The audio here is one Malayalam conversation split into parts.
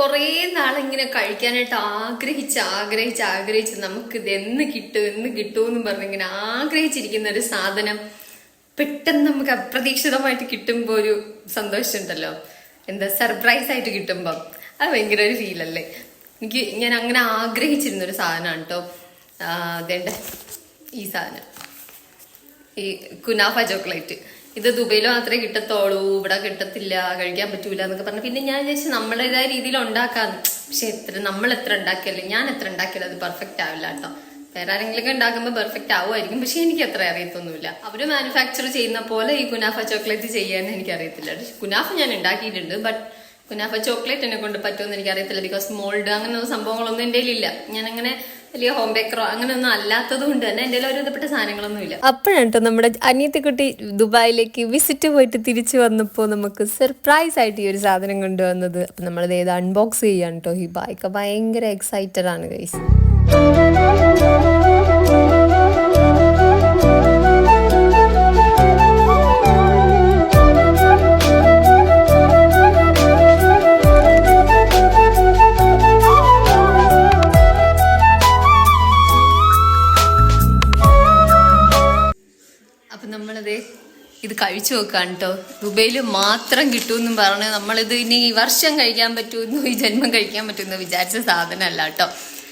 കുറേ നാളിങ്ങനെ കഴിക്കാനായിട്ട് ആഗ്രഹിച്ച് ആഗ്രഹിച്ച് ആഗ്രഹിച്ച് നമുക്ക് ഇത് എന്ന് കിട്ടും എന്ന് കിട്ടുമെന്നും പറഞ്ഞ് ഇങ്ങനെ ആഗ്രഹിച്ചിരിക്കുന്ന ഒരു സാധനം പെട്ടെന്ന് നമുക്ക് അപ്രതീക്ഷിതമായിട്ട് കിട്ടുമ്പോൾ ഒരു സന്തോഷമുണ്ടല്ലോ. എന്താ സർപ്രൈസ് ആയിട്ട് കിട്ടുമ്പോൾ അത് ഭയങ്കര ഒരു ഫീലല്ലേ എനിക്ക് ഞാൻ അങ്ങനെ ആഗ്രഹിച്ചിരുന്ന ഒരു സാധനമാണ് കേട്ടോ അതേണ്ട ഈ സാധനം. ഈ കുനാഫ ചോക്ലേറ്റ്. ഇത് ദുബൈയിൽ മാത്രമേ കിട്ടത്തോളൂ ഇവിടെ കിട്ടത്തില്ല കഴിക്കാൻ പറ്റൂല എന്നൊക്കെ പറഞ്ഞു. പിന്നെ ഞാൻ വിചാരിച്ചു നമ്മുടേതായ രീതിയിൽ ഉണ്ടാക്കാന്ന്. പക്ഷെ എത്ര നമ്മൾ എത്ര ഉണ്ടാക്കിയല്ലേ ഞാൻ എത്ര ഉണ്ടാക്കിയാലും അത് പെർഫെക്റ്റ് ആവില്ല കേട്ടോ. വേറെ ആരെങ്കിലും ഉണ്ടാക്കുമ്പോൾ പെർഫെക്റ്റ് ആവുമായിരിക്കും. പക്ഷെ എനിക്ക് അത്ര അറിയത്തൊന്നുമില്ല. അവർ മാനുഫാക്ചർ ചെയ്യുന്ന പോലെ ഈ കുനാഫ ചോക്ലേറ്റ് ചെയ്യാൻ എനിക്ക് അറിയത്തില്ല കുനാഫ ഞാൻ ഉണ്ടാക്കിയിട്ടുണ്ട് ബട്ട് കുനാഫ ചോക്ലേറ്റ് എന്നെ കൊണ്ട് പറ്റുമെന്ന് എനിക്ക് അറിയത്തില്ല ബിക്കോസ് മോൾഡ് അങ്ങനെ സംഭവങ്ങളൊന്നും എന്റെ ഇല്ല ഞാൻ അങ്ങനെ വലിയ ഹോം തന്നെ ഒരു അപ്പോഴാണ് നമ്മുടെ അനിയത്തിക്കുട്ടി ദുബായിലേക്ക് വിസിറ്റ് പോയിട്ട് തിരിച്ചു വന്നപ്പോൾ നമുക്ക് സർപ്രൈസ് ആയിട്ട് ഈ ഒരു സാധനം കൊണ്ടുവന്നത്. അപ്പം നമ്മളത് ഏത് അൺബോക്സ് ചെയ്യാണ് കേട്ടോ ഈ ബൈക്ക് ഭയങ്കര എക്സൈറ്റഡ് ആണ് ഗൈസ് ഇത് കഴിച്ചു നോക്കാൻ കേട്ടോ ദുബൈയിൽ മാത്രം കിട്ടുമെന്നും പറഞ്ഞ് നമ്മളിത് ഇനി ഈ വർഷം കഴിക്കാൻ പറ്റുമെന്നോ ഈ ജന്മം കഴിക്കാൻ പറ്റുമെന്നോ വിചാരിച്ച സാധനമല്ല കേട്ടോ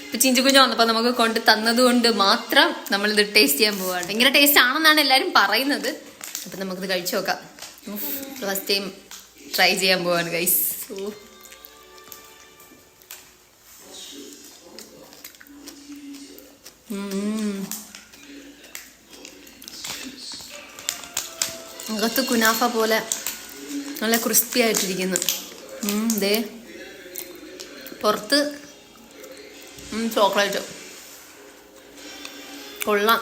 ഇപ്പൊ ചിഞ്ചു കുഞ്ഞു വന്നപ്പോ നമുക്ക് കൊണ്ട് തന്നത് കൊണ്ട് മാത്രം നമ്മളിത് ടേസ്റ്റ് ചെയ്യാൻ പോവാണ് ഭയങ്കര ടേസ്റ്റ് ആണെന്നാണ് എല്ലാരും പറയുന്നത്. അപ്പൊ നമുക്കിത് കഴിച്ചു നോക്കാം. ഫസ്റ്റ് ടൈം ട്രൈ ചെയ്യാൻ പോവാണ് ഗൈസ് അകത്ത് കുനാഫ പോലെ നല്ല ക്രിസ്പി ആയിട്ടിരിക്കുന്നു. ദേ. പുറത്ത് ചോക്ലേറ്റ്. കൊള്ളാം.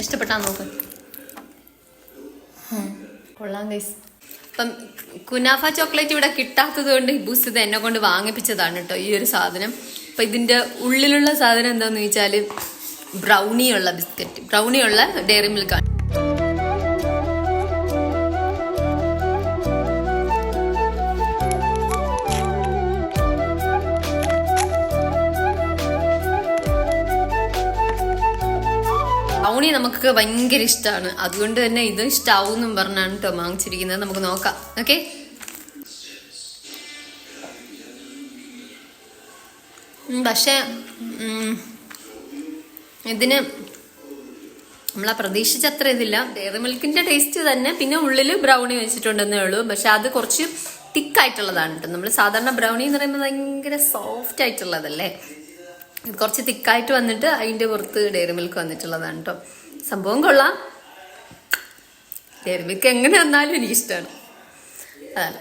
ഇഷ്ടപ്പെട്ടാ നോക്ക്. കൊള്ളാം ഗൈസ് അപ്പം കുനാഫ ചോക്ലേറ്റ് ഇവിടെ കിട്ടാത്തത് കൊണ്ട് ഹിബൂസ് ഇത് എന്നെ കൊണ്ട് വാങ്ങിപ്പിച്ചതാണ് കേട്ടോ ഈ ഒരു സാധനം. അപ്പം ഇതിന്റെ ഉള്ളിലുള്ള സാധനം എന്താണെന്ന് വെച്ചാൽ ബ്രൗണി ഉള്ള ബിസ്ക്കറ്റ് ബ്രൗണിയുള്ള ഡയറി മിൽക്കാണ് ബ്രൗണി നമുക്ക് ഭയങ്കര ഇഷ്ടമാണ് അതുകൊണ്ട് തന്നെ ഇത് ഇഷ്ടാവും എന്നും പറഞ്ഞാണ് കേട്ടോ വാങ്ങിച്ചിരിക്കുന്നത്. നമുക്ക് നോക്കാം. ഓക്കെ പക്ഷേ ഇതിന് നമ്മൾ ആ പ്രതീക്ഷിച്ചത്ര ഇതില്ല. ഡയറി മിൽക്കിന്റെ ടേസ്റ്റ് തന്നെ. പിന്നെ ഉള്ളിൽ ബ്രൗണി വെച്ചിട്ടുണ്ടെന്നേ ഉള്ളൂ. പക്ഷെ അത് കുറച്ച് തിക്ക് ആയിട്ടുള്ളതാണ് കേട്ടോ. നമ്മൾ സാധാരണ ബ്രൗണി എന്ന് പറയുമ്പോൾ ഭയങ്കര സോഫ്റ്റ് ആയിട്ടുള്ളതല്ലേ? ഇത് കുറച്ച് തിക്കായിട്ട് വന്നിട്ട് അതിന്റെ പുറത്ത് ഡെയറി മിൽക്ക് വന്നിട്ടുള്ളതാണ് കേട്ടോ. സംഭവം കൊള്ളാം. ഡെയറി മിൽക്ക് എങ്ങനെ വന്നാലും എനിക്കിഷ്ടമാണ് അതാണ്.